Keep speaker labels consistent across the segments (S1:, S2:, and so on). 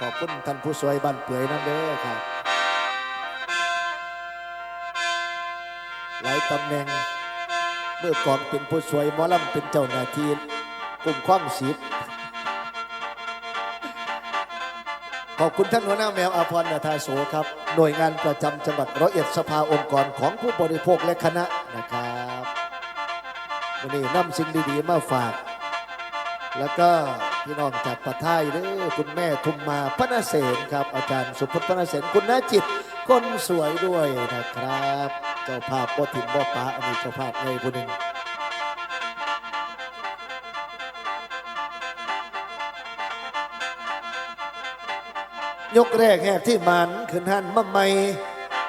S1: ขอบคุณท่านผู้สวยบ้านเปื่อยนั่นเด้อครับ หลายตำแหน่ง เมื่อก่อนเป็นผู้สวยมอลำเป็นเจ้าหน้าที่กลุ่มความสิทธิ์ขอบคุณท่านหัวหน้าแมวอาพรนาทาโสครับ หน่วยงานประจำจังหวัดร้อยเอ็ดสภาองค์กรของผู้บริโภคและคณะนะครับวันนี้นำสิ่งดีๆมาฝาก แล้วก็ พี่น้องจากปะท้ายเด้อคุณแม่ทุมมาพนเสนครับ อาจารย์สุพจน์พนเสนคุณนาจิตคนสวยด้วยนะครับ เจ้าภาพบ่ถิ่นบ่ป้าอันนี้เจ้าภาพไงผู้หนึ่งยกแรกแหกที่มันขึ้นหันมาใหม่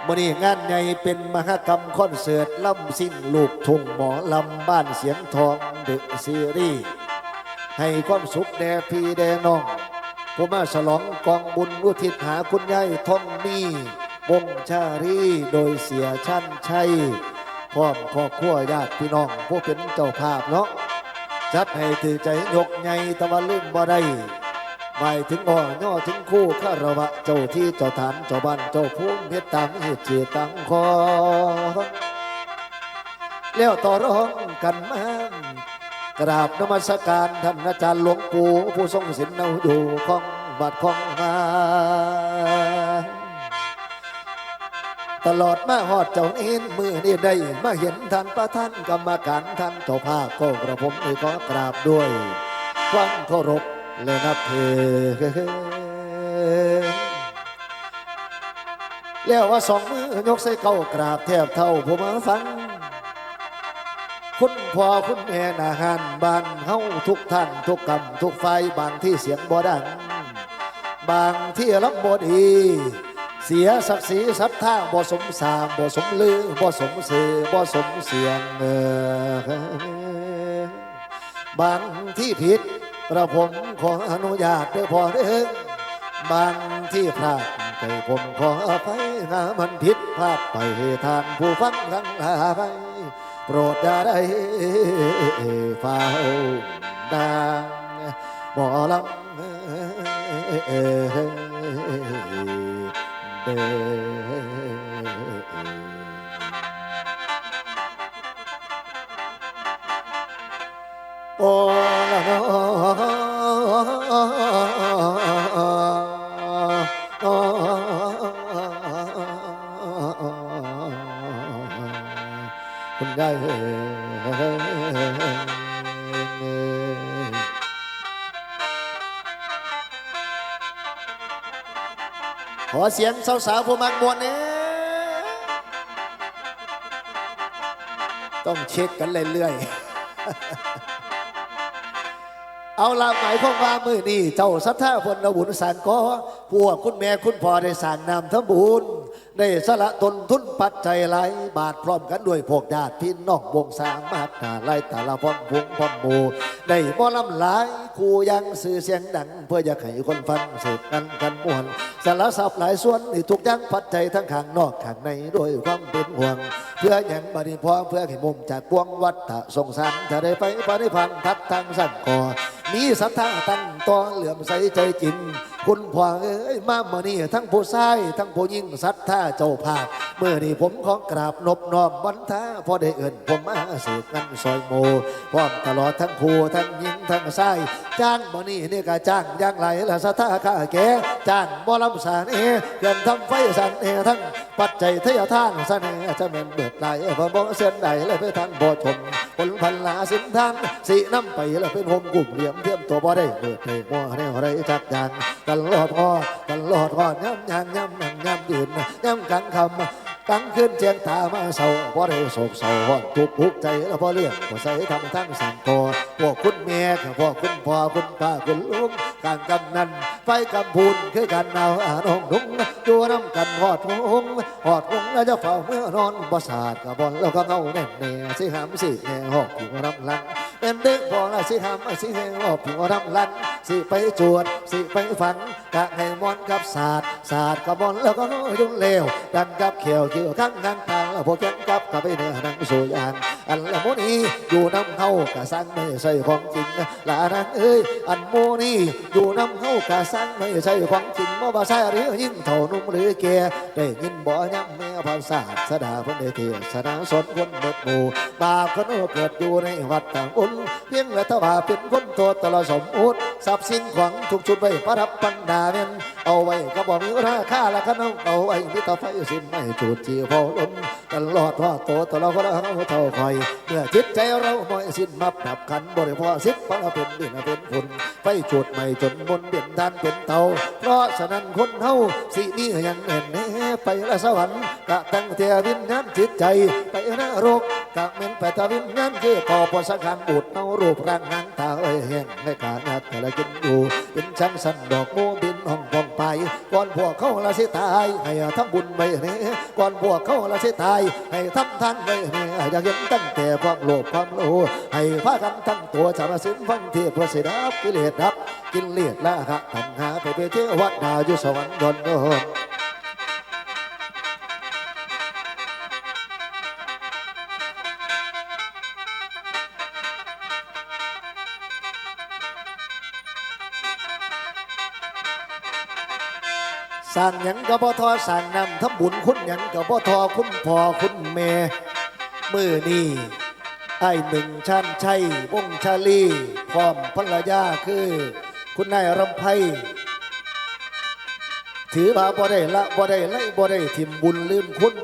S1: มื่อนี้งานใหญ่เป็นมหกรรมคอนเสิร์ตล่ำสิ่งลูกทุ่งหมอลำบ้านเสียงทองเดอะซีรีส์ ให้ความสุขแด่พี่แด่น้องผู้มาฉลองกองบุญอุทิศหาคุณยายทองมีวงชารีโดยเสียชั้นชัยพร้อมครอบครัวญาติพี่น้องผู้เป็นเจ้าภาพเนาะจัดให้ถือใจยกใหญ่ตะวันลืมบ่ได้หมายถึงอ่อย่อถึงคู่ข้าระวะเจ้าที่เจ้าฐานเจ้าบ้านเจ้าภูมิเฮ็ดตามเหตุเจตังคอแล้วต่อร้องกันมา กราบนมัสการท่านอาจารย์หลวงปู่ผู้ทรงศีลเนาอยู่ของบัดของมาตลอดมาหอดเจ้าเอ็นมือนี่ได้มาเห็นท่านประท่านกรรมการท่านเจ้าภาพก็กระผมนี่ขอกราบด้วยความเคารพและนับถือแล้วว่าสองมือยกใส่เก้ากราบแทบเท่าผู้มาฟัง คุณพ่อคุณแม่นาหานบ้านเฮาทุกท่านทุกกรรมทุกไฟบางที่เสียงบ่ดัง บางที่ลำบดี เสียศักดิ์ศรีศรัทธาบ่สมสามบ่สมลือบ่สมเสือบ่สมเสียงเออบางที่ผิดกระผมขออนุญาตเด้อพอเด้อบางที่พลาดใจผมขออภัยงามันผิดพลาดไปทานผู้ฟังทั้งหลาย ปรดได้เฝ้าดังบ่ลำเด้อโอ้ละ เสียงสาวๆผู้มักมวนเนี่ยต้องเช็คกันเรื่อยๆ เอาละหมายความว่ามือนี่เจ้าสัทธาพลบุญสารก็พวกคุณแม่คุณพ่อได้สร้างนามทบุญได้สละตนทุนปัจจัยหลายบาทพร้อมกันด้วยพวกญาติพี่น้องวงสามมากนาไล่แต่ละพ่อมพุงพ่อมหมูได้บ่ลำหลาย ครูยังสื่อเสียงดัง เพื่ออยากให้คนฟังสืบกันกันมวนสารสับหลายส่วนที่ทุกย่างปัจจัยทั้งข้างนอกข้างในด้วยความเป็นห่วง เพื่ออย่างบริพอเพื่อให้มุมจากกวงวัดตะสงสารจะได้ไปปฏิพันธ์ทัดทางสั่นก่อมีศรัทธาตั้ง ต่อเหลื่อมใสใจจริง คุณพ่อเอ้ยมาเมื่อนี้ทั้งผู้ชายทั้งผู้หญิงศรัทธาเจ้าภาพเมื่อนี้ผมของกราบนบนอมวันท้าพอได้เอิ่นผมมาสืบกันซอยโมพร้อมตลอดทั้งผู้ทั้งหญิงทั้งชายจ้างเมื่อนี้นี่ก็จ้างอย่างไรละศรัทธาข้าแก่จ้างบ่ลำสานเอเกินทำไฟสันเอทั้งปัจจัยทยทานเสน่ห์จะเป็นเบิดไหลพอบ่เส้นใดเลยเพื่อทางบ่ชมผลพันลาสินทานสีน้ำไปแล้วเป็นโฮมกลุ่มเหลี่ยมเทียมตัวบ่ได้เบิดเลงมัวแนวไรจักอย่างตลอดพอตลอดพอย่ำยางย่ำนั่งย่ำยืนย่ำกลางคำกลางคืนเจียงตามาเศร้าบ่ได้โศกเศร้าห้อนทุกข์อุกใจแล้วบ่เลี้ยงบ่ใส่ทำทั้งสั่งคอพวกคุณแม่กับพวกคุณพ่อคุณป้าคุณลุงกางกำนันไฟกำพูนคือกันเอาอาน้องนุ่งดูน้ำกันหอดหงหอดหงแล้วจะเฝ้าเมื่อนอนบ่สาดกับบอลแล้วก็เงาแน่แน่สิหามสิแน่หอบผิวรำลัน เป็นเด็กพอละสิหามสิแน่หอบผิวรำลัน สิไปจวด สิไปฝังกะให้มอนกับศาสตร์ศาสตร์กับบอลแล้วก็น้อยยุ่นเลวดังกับเขียวเกี่ยวข้างงานทางแล้วพวกแกนกับกับไปเนื้อนังสู่ยางอันละโมนี้อยู่น้ำเฮากะสร้างไม่ใช่ของจริงลานางเอ้ยอันโมนี้อยู่น้ำเฮากะสร้างไม่ใช่ของจริงมาบ่ใช่หรือยิ่งเท่านุ่มหรือแกได้ยินบ่ย้ำแม่ภาษาสดาพิ่นได้เทศนาสนคนเบิดหมู่บาปคนอ้เกิดอยู่ในวัดต่างอุนเพียงและทว่าเป็นคนโตตลอดสมอุดทรัพย์สินของทุกชุดไว้ประดับปันดาเม่นเอาไว้ก็บ่มีราคาละขนมเอาไว้มีต่อไฟสิไม่จูดจีพอล้นตลอดว่าโตตลอดคนเราเท่าคอยเมื่อจิตใจเราหมอยสิ้นมับดับขันบริพอสิบปังเป็นดินเป็นฝนไฟจุดไม่จนมนเด่นดานเป็นเตาเพราะฉะนั้นคนเฮาสิมีอย่างเห็นแน่ไปละสวรรค์กะตั้งเทียวิญญาณจิตใจไปนรก กะเม็นไปตะวิญญาณคือพอพอสังขารบูดเนารูปร่างนางตาเอ้ยแห้งให้ขาดแต่ละกินอยู่เป็นช่างสันดอกโมบินห้องพองไปก่อนพวกเขาละสิตายให้ทำบุญไปเนี่ยก่อนพวกเขาละสิตายให้ทำทานไปเนี่ยอยากเห็นตั้งแต่ความโลภความโลภให้พากันทั้งตัวจะมาสิ้นฟังเทียบเพื่อสิดับกิเลสดับกินเลียดละหะทำหาไปไปเที่ยววัดดาวอยู่สวรรค์ยนต์ สั่งหยังก็บ่ทอสั่งนำทำบุญคุณหยังก็บ่ทอคุณพ่อคุณแม่มือนี่ไอ้หนึ่งชั้นชัยวงชาลีพร้อมภรรยาคือ คุณนายรำไพถือว่าบ่ได้ละบ่ได้ไล่บ่ได้ทิมบุญลืมคุณ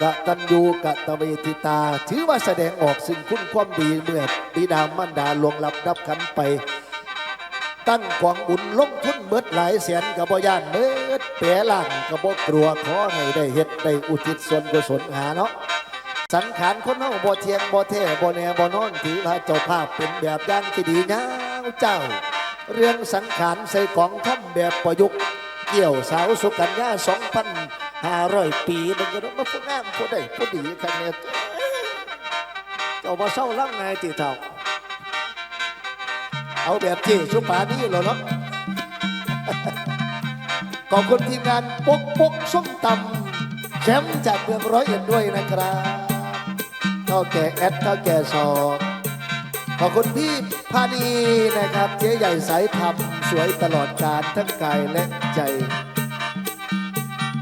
S1: กะตันยูกะตะเวทิตา ถือว่าแสดงออกสิ่งคุณความดีเมื่อบิดามารดาลวงลับดับขันไป ตั้งกองบุญลงทุนเบิดหลายแสนกับบ่ย่านเบิ ดแปรล่างกับบ่กลัวขอให้ได้เฮ็ดได้อุทิศส่วนกุศลหาเนาะสังขารคนเฮาบ่เทียงบ่แท้บ่แน่บ่นอนถือว่าเจ้าภาพเป็นแบบอย่างที่ดียาวเจ้า เรื่องสังขารใส่ของทำแบบประยุกต์เกี่ยวสาวสุกัญญา2,500 ปีมันก็ต้องมาผู้งามผู้ใดผู้ดีคันเนี่ยเจ้าบ่เศร้าล่ำไงติเท่าเอาแบบที่ชุปานี่เหรอเนาะ อบคุณทีมงานปกปกส้มตำแชมป์จากเมืองร้อยเอ็ดด้วยนะครับเท่าแก่แอดเท่าแก่สองขอบคุณพี่พานีนะครับเจ๊ใหญ่สายธรรมสวยตลอดการทั้งกายและใจ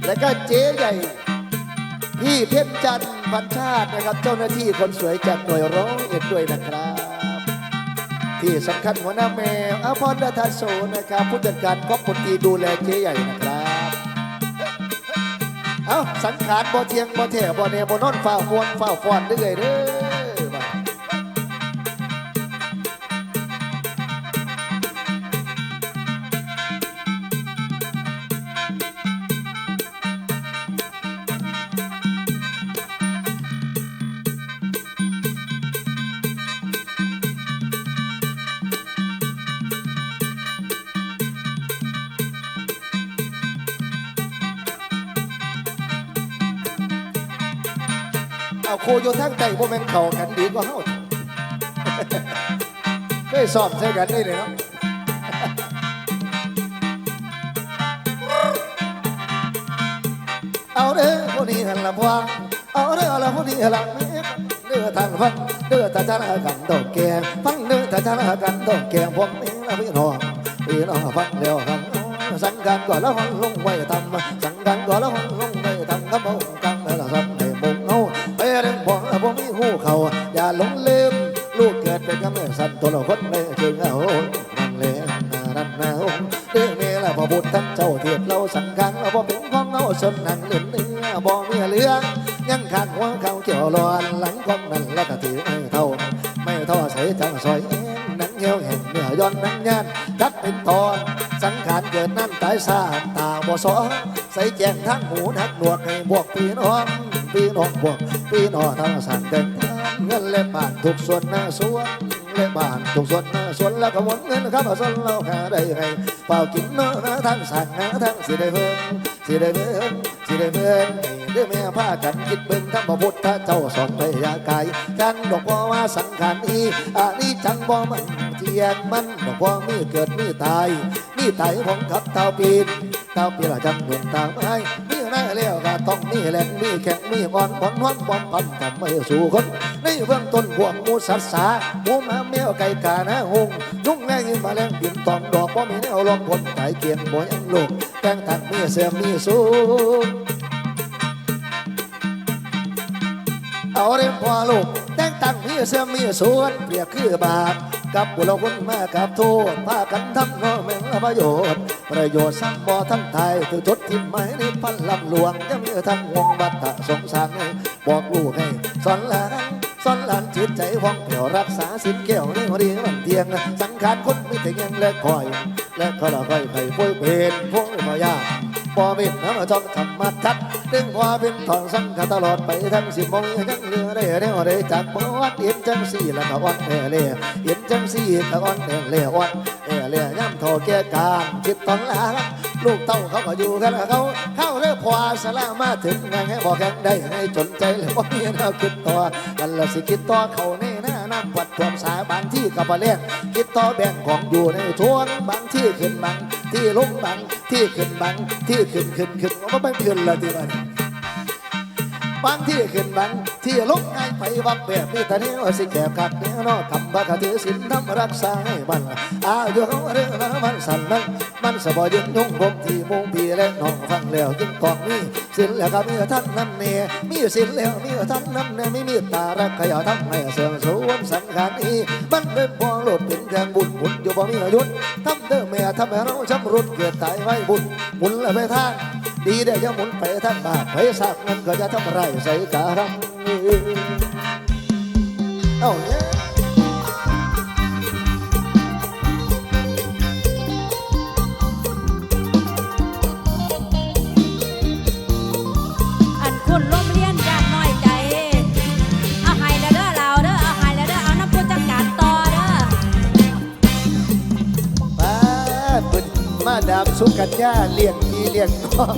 S1: และก็เจ๊ใหญ่พี่เพชรจันทร์พันชาตินะครับ เจ้าหน้าที่คนสวยจากหน่วยร้อยเอ็ดด้วยนะครับ ที่สำคัญหัวหน้าแมวอภรดาทัสโซนะครับ ผู้จัดการก๊อฟผลตีดูแลเจ๊ใหญ่นะครับ เอาสังขารบ่เทียงบ่แท่บ่แน่บ่นอนเฝ้ามวนเฝ้าฟอนเรื่อยเด้อ เอาโคโยทั้งใจบ่แม่นเข้ากันดีกว่าเฮาเคยสอบใส่กันได้เลยเนาะเอาเด้อผู้นี้หันลำพวงเอาเด้อละผู้นี้หันลำเด้อทางฟังเด้อตาจาระกันดอกแกงฟังเด้อตาจาระกันดอกแกงผมนี่ละพี่น้องพี่น้องฟังแล้วครับสังกันก่อนแล้วห้องลงไว้ทำสังกันก่อนแล้วห้องลงไว้ทำครับผม หลงลืม ลูกเกิดเป็นกำเนิดสันตัวเราคนเลยจึงเอานั่นเลยนั่นนะเรื่องนี้แหละพอบุญทั้งเจ้าเทียบเราสังกันเราบ่เป็นของเราสนนั่งเล่นเนื้อบ่มีเหลืองยังขาดหัวเขาเกี่ยวรอนหลังของนั่นแล้วก็ถือไม่เท่า ไม่เท่าใส่จังซอยเอ็นนังเหี่ยวแห่งเนื้อย้อนนังยานกัดเป็นตอนสังขารเกิดนั่นตายซาตาบ่สอใส่แจงทั้งหูนักหนวกให้บวกพีน้องพี่น้องบวกพีน้องทั้งสั่งเกินเงินเล่บ้านทุกส่วนหน้าสวนเล่บ้านทุกส่วนหน้าสวนแล้วก็วนเงินครับเอาส่วนเราหาได้ไงเป่ากินเนาะทั้งสั่งนะทั้งสิได้เพิ่นสิได้เพิ่นสิได้เพิ่นให้เด้อแม่พากันคิดเบิ่งธรรมพุทธเจ้าสอนไปยากายจันดอกบ่ว่าสังขารนี้อันนี้จังบ่มันเทียงมันดอกบ่มีเกิดมีตายมีไตของกับเต้าปีนเต้าปีละจังหนุ่มตาไม้มีหน้า แล้วก็ต้องมีแหลงมีแข็งมีอ่อนผ่อนห้อนปอมปันทำไม่สู่คนในเบื้องต้นพวกหมูสัตว์สาหมูมาแมวไก่กาหนะหงยุ่งแรงยินมาแรงบินตอมดอกบ่มีแนวลองผลไก่เกียนบ่ยังโลกแกงตักมีเสื่อมมีสูงเอาเรียนพอลูกแต่งตั้งมีเสื่อมมีส่วนเปรียบคือบาป กับบุรุษมากับโทษพากันทำน้อแมงประโยชน์ ประโยชน์สร้างบ่อทั้งไทยถือจดทิมไม้ในพันลำหลวงจะมีทั้งวงบัตตะสงสารให้บอกลูกให้สอนหลานสอนหลานจิตใจว่องแผ่วรักษาสินแก้วในเรียงมันเทียง สังขารคนไม่ถึงยังและคอย และก็ละคอยค่อยป่วยเป็นพวกพยา พอเป็นน้ำจอมธรรมทัดดึงพอเป็นทองสังขตลอดไปทั้งสิบโมงยังเรือได้เร็วได้จากเมื่วัดเอ็นจังสี่ล้วก็วันแห่เล่เอ็นจังสี่ก็วันแห่เล่วันแห่เล่ย่ำทอแก่การจิตต้องลาลูกเต้าเขาก็อยู่กันเขาเข้าเรือพอสลามาถึงงานให้บอกแข่งได้ให้จนใจเลยว่ามีแนวคิดต่อกันละสิคิดต่อเขาในหน้าน้ำวัดท่วมสายบางที่กับเลี้ยคิดต่อแบ่งของอยู่ในทวนบางที่ขึ้นบาง ที่ลงบังที่ขึ้นบังที่ขึ้นขึ้นขึ้นว่าไม่ขึ้นละทีวัน บางที่ขึ้นบางที่ลงง่ายไปวับแบบนี้แต่นี้ว่าสิแก่ขัดเนี้ยนอกคำบักถือสินทำรักษาให้บันอายุเขาเรื่องนั้นมันสั่นนั้นมันสบายยึงยงผมที่มงพีและน้องฟังแล้วจึงตองมีสินแล้วก็มีท่านนั้นเน่มีสินแล้วมีท่านนั้นเน่ไม่มีตารักขยะทำให้เสื่อมสวนสังขารนี้มันเป็นพวงโลดเป็นแกงบุญบุญอยู่บ่มีอายุทำเด้อแม่ทำให้เราช้ำรุนเกิดตายไว้บุญบุญและไปทาง ดีได้ยังหมุนไปทางบาปไปสักนั้นก็จะทำไรใส่การังเอ้าเนี่ย
S2: ดา
S1: มสุกัญญาเลี้ยงพี่เลี้ยงน้อง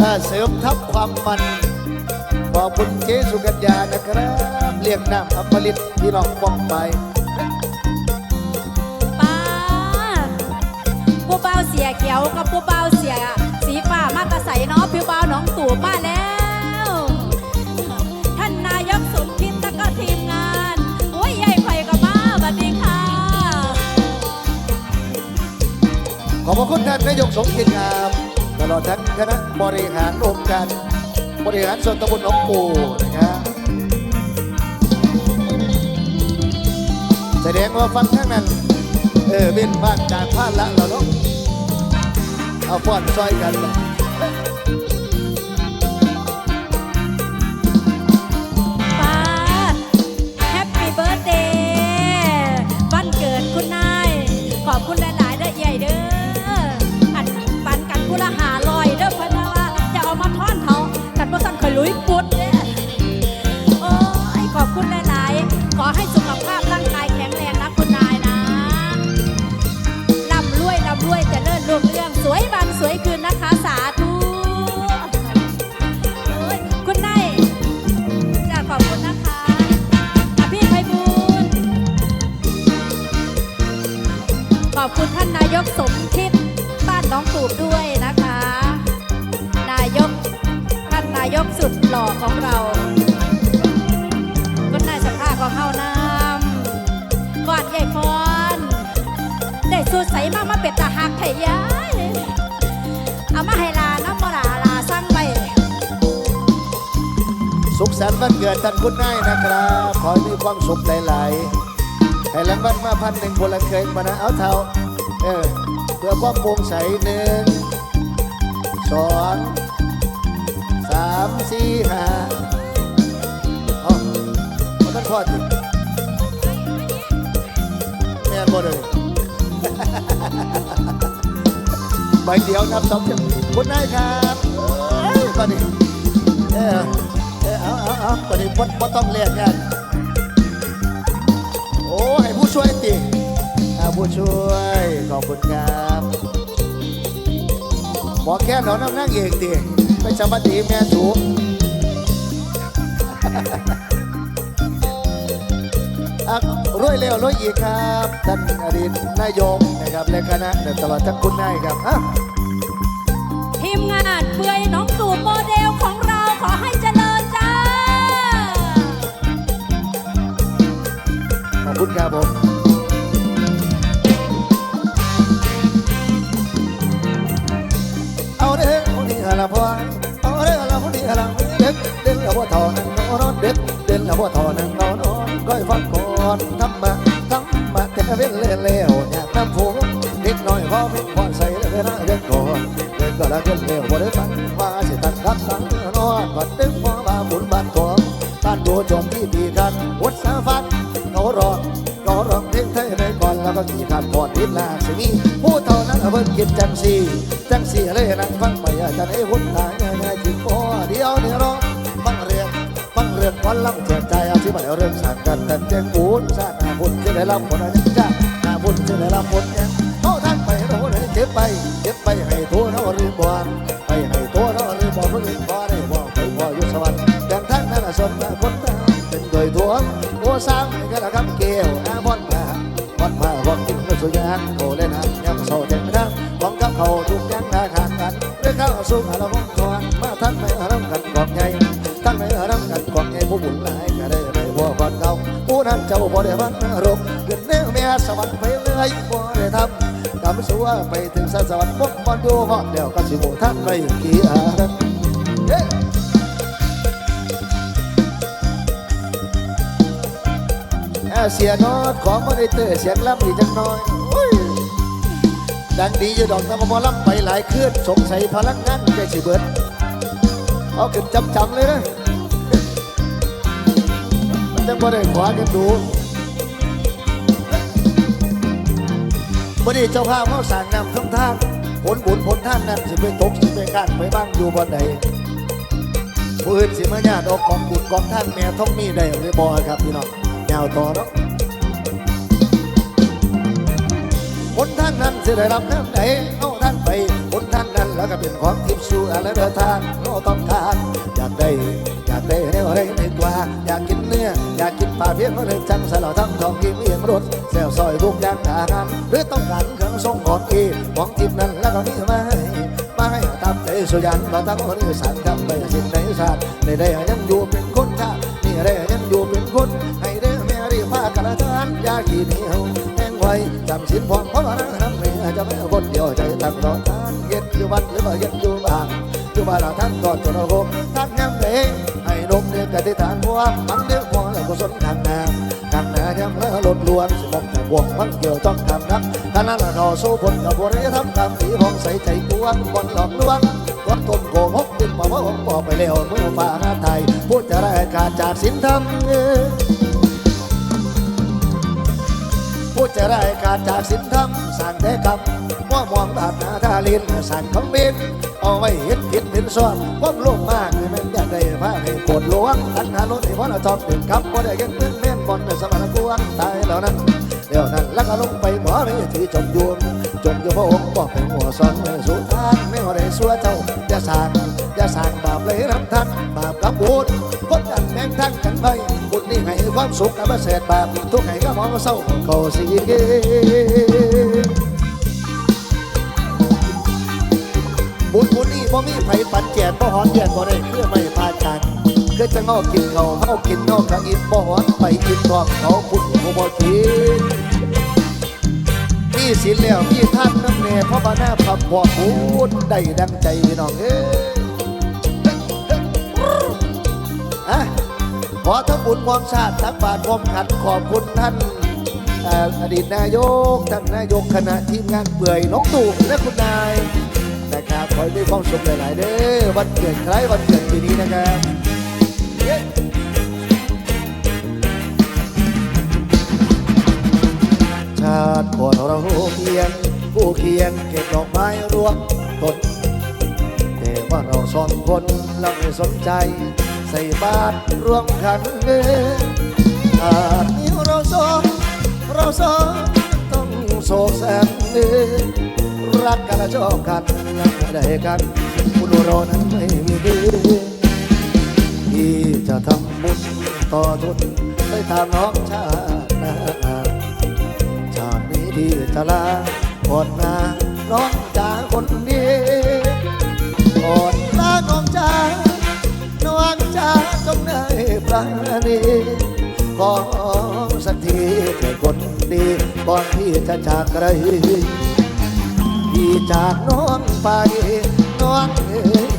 S1: อ่าเสริมทับความมันขอบคุณเจสุกัญญานะครับเลี้ยงน้ำอมฤตพี่น้องป้องไป
S2: ป้าผู้เบาเสียเขียวกับผู้เบาเสียสีฟ้ามาตะใสเนาะผิวเบาหนองตู่มาแล้ว
S1: ขอบพระคุณท่านนายกสมคิงามตลอดทั้งคณะบริหารองค์การบริหารส่วนตำบลหนองปูนะครับแสดงว่าฟังทั้งนั้น เออเป็นบ้านจากพานละเรา
S2: เนาะเอาฟ้อนซอยกันเลย ท่านคุ
S1: ณนายนะครับ ขอให้มีความสุขหลายๆให้รางวัลมาพันหนึ่งคนละเคยมานะเอาเท่าเออเพื่อความโปร่งใสหนึ่งสองสามสี่ห้าอ๋อท่านพ่อจิแม่นบ่เลยใบเดียวนับสองจังคุณนายครับเอ้ยบัดนี้ บัดนี้บ่บ่ต้องเรียกกันโอ้ให้ผู้ช่วยติอ่าผู้ช่วยขอบคุณครับบอกแค่หนอนน้ำนั่งเองติไปสวัสดีแม่สูอะรวยเร็วรวยอีกครับท่านอดีตนายกนะครับและคณะตลอดทั้งคุณนายครับอะ คุณครับผมเอาเด้อคนนี้ละพ่อเอาเด้อละคนนี้ละเด็กเดินละพ่อทอนั่งนอนเด็กเดินละพ่อทอนั่งนอนก้อยฟังก่อนทำมาทำมาแต่เว้นเล่นแล้วอยากน้ำผูเด็กน้อยพอเพิ่งพอใส่เลยนะเด็กก่อนเด็กก็ละเกินเร็วบ่ได้ฟังว่าสิตัดรับสังนอนบัดตึงพ่อมาบุญบ้านของบ้านตัวจอมที่ดีกันวัด ก็ขี่ขาดก่อนนิดลาสิมีผู้เท่านั้นเพิ่นกินจังสีจังสีเลยนั่งฟังไปอาจารย์ไอ้หุ่นตายง่ายๆจิตพอเดียวนี่ร้องฟังเรียงฟังเรื่องวันลำเจียใจอธิบายเรื่องสั่งกันแต่เจ้าปูนชาติหาบุญจะได้รับผลอะไรจ้าหาบุญจะได้รับผลเนี่ยเอาทางไปเราเลยเจ็บไปเจ็บไปให้ตัวเราหรือบอนไปให้ตัวเราหรือบอนเพื่อนพอได้บอกไปพออยู่สวรรค์อย่ท่านนั้นสนคนตาเป็นโดยทวงโอ้สร้าง สัวไปถึงสสวรรค์พวกบอลอยู่หอดเดียวก็สิโบท่านไม่กี่อาเฮ้เสียนอดของมอนิเตอร์เสียงล่ำอีจังน้อย ดังดีอยู่ดอกน้ำมอล่ำไปหลายเคลื่อนสงสัยพลังงานใจสิเบิดเอาขึ้นจำจำๆเลยนะ มันจะบ่ได้ขวากันดู วันนี้เจ้าภาพเขาสั่งนำทั้งทางผลบุญผลท่านนั้นสิไปตกสิไปการไปบ้างอยู่บนใดผู้อื่นสิมาญาติออกกองบุญกองท่านแม่ท้องมีได้หรือบ่ครับพี่น้องยาวต่อเนาะผลท่านนั้นสิได้รับน้ำไหนเอาท่านไปผลท่านนั้นแล้วก็เป็นของทิพย์สู่อะไรเดินทางเราต้องทานอยากได้อยากได้แนวอะไรในกว่าอยากกิน อยากกินปลาเพียงเมื่อไรจังใส่หลัดทั้งทองกินเอียงรถแซวซอยทุกอย่างทางานหรือต้องการเครื่องทรงของอีของทิพนั้นแล้วก็นี่มาให้มาให้ตามใจสุยันมาตั้งคนอีสานกำไปสิ่งในศาสตร์ในได้ยังอยู่เป็นคนชาตินี่ได้ยังอยู่เป็นคนให้ได้แม่รีพากันละทานอยาขี้เหนียวแห้งไว้จำสินพรเพราะว่าน้ำเมียจะไม่คนเดียวใจตั้งรอทานเย็นอยู่วัดหรือว่าเย็นอยู่บ้านอยู่บ้านเราท่านก่อนตัวเราโกท่านยังเด้ให้นมเดือกติฐานพวมันเดือก สนทางน้ำทางน้ำยังแล้วลดลวนสมองแต่วงมันเกี่ยวต้องทำนักท่านั้นเราสู้ผลกับบริธรรมตามสีพองใส่ใจกวนบนหลอกลวงวัดต้นโกหกดินมาว่าผมบอกไปแล้วเมื่อฟ้าไทยพูดจะได้การจากสินธรรมผู้จะได้การจากสินธรรมสั่งได้คำว่ามองบาหน้าทาลินสั่งคำบินเอาไว้เห็นผิดเป็นซ้อนความโลภมากนี่มันอยาก ได้พาให้โกรธหลวงตัณหาล้นให้พ่อเราทองเป็นคำว่าได้ยังเป็นแม่นบอลในสมรกวนตายแล้วนั้นเดี๋ยวนั้นแล้วก็ลงไปหมอไม่ถือจมยวมจมอยู่พระองค์บอกเป็นหัวซ้อนสุทานไม่ว่าได้สัวเจ้าอย่าสั่งอย่าสั่งบาปเลยน้ำทันบาปกับบุญคนกันแม่งทั้งกันไปบุญนี่ให้ความสุขกับเศษบาปทุกข์ให้ก็มองเศร้าเขาสิเกบุญบุญนี่บ่มีไผปันแจกบ่หอนเดียนบ่ได้เพื่อไม่พากัน อจะงอกินเขาเฮากินนอกทาอินบ่หอนไปกินทองเขาคุณบ่บ่กินมีศีลแล้วมีท่านน้ำแน่พระบานาพับบ่บุญได้ดังใจพี่น้องเอ้ยอะขอทั้งบุญความชาติทั้งบาทความขันขอบคุณท่านเอ่ออดีตนายกท่านนายกคณะทีมงานเปื่อยน้องตู่และคุณนายนะครับขอให้มีความสุขหลาย ๆ เด้อวันเกิดใครวันเกิดปีนี้นะครับ เพียงผู้เคียงเก็บดอกไม้รวมต้นแต่ว่าเราสองคนเราไม่สนใจ ใส่บาตรร่วมกันเด้อาตินี้เราสองเราสองต้องโศกแสนเด้อรักกันและชอบกันรักได้กันคุณรานั้นไม่มีดีที่จะทำบุญต่อทุนไปตามน้องชาติหนาช ที่จะลาอนหนาน้องจ๋าคนดีก่อนลาน้องจ๋าน้องจ๋าจงได้ปราณีขอสักทีแค่คนดีก่อนที่จะจากไกลที่จากน้องไปน้อง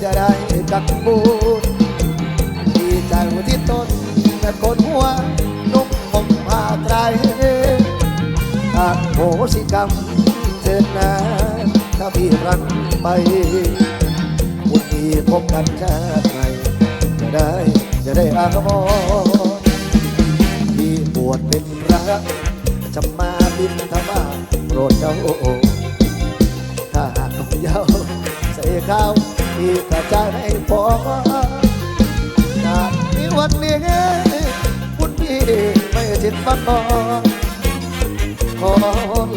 S1: จะได้กันบูญที่จากหัวที่ต้นแต่คนหัวนุ่มผมพาไกลาโหสิกรรมเถิดนาถ้าพี่รันไปบุญดีพบกันชาติใหม่จะได้จะได้อากมรที่บวชเป็นพระจะมาบินธบาตโปรดเจ้าถ้าหากต้องยาวใส่ข้าวที่กระจายให้พอนาดมีวันนี้คุณพี่ไม่จิตบังกอน ขอ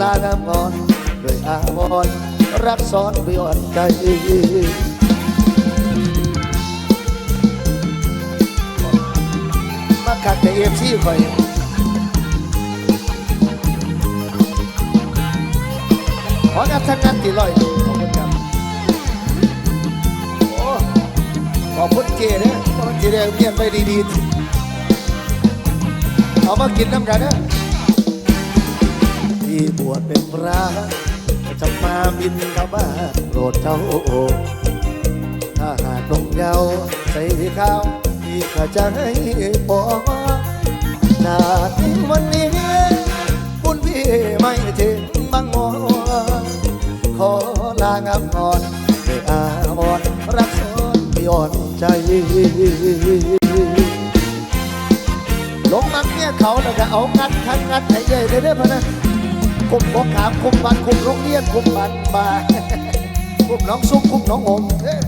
S1: ลางามงอนด้วยอาวรณ์รักซ้อนวิอ่อนใจมากัดแต่เอฟซีคอยขอนับทั้งนั้นที่ลอยขอบคุณครับโอ้ขอบคุณเจเนี่ยขอบคุณเจเนี่ยเมียนไปดีๆเอามากินน้ำกันนะที่ บวชเป็นพระจะมาบินเข้าโปรดเจ้าถ้าหากลงเยาใส่ข้าวที่ข้าจะให้พอนาทีวันนี้คุณพี่ไม่ถึงบางมอขอลางามงอนด้วยอาวรรักซ้อนไม่อ่อนใจลงมันเนี่ยเขาแล้วก็เอางัดทันงัดให้ใหญ่เลยเด้อพะนะ คุมหัวขามคุมบันคุมโรงเรียนคุมบันบาคุมน้องซุกคุมน้องหงเอ้ย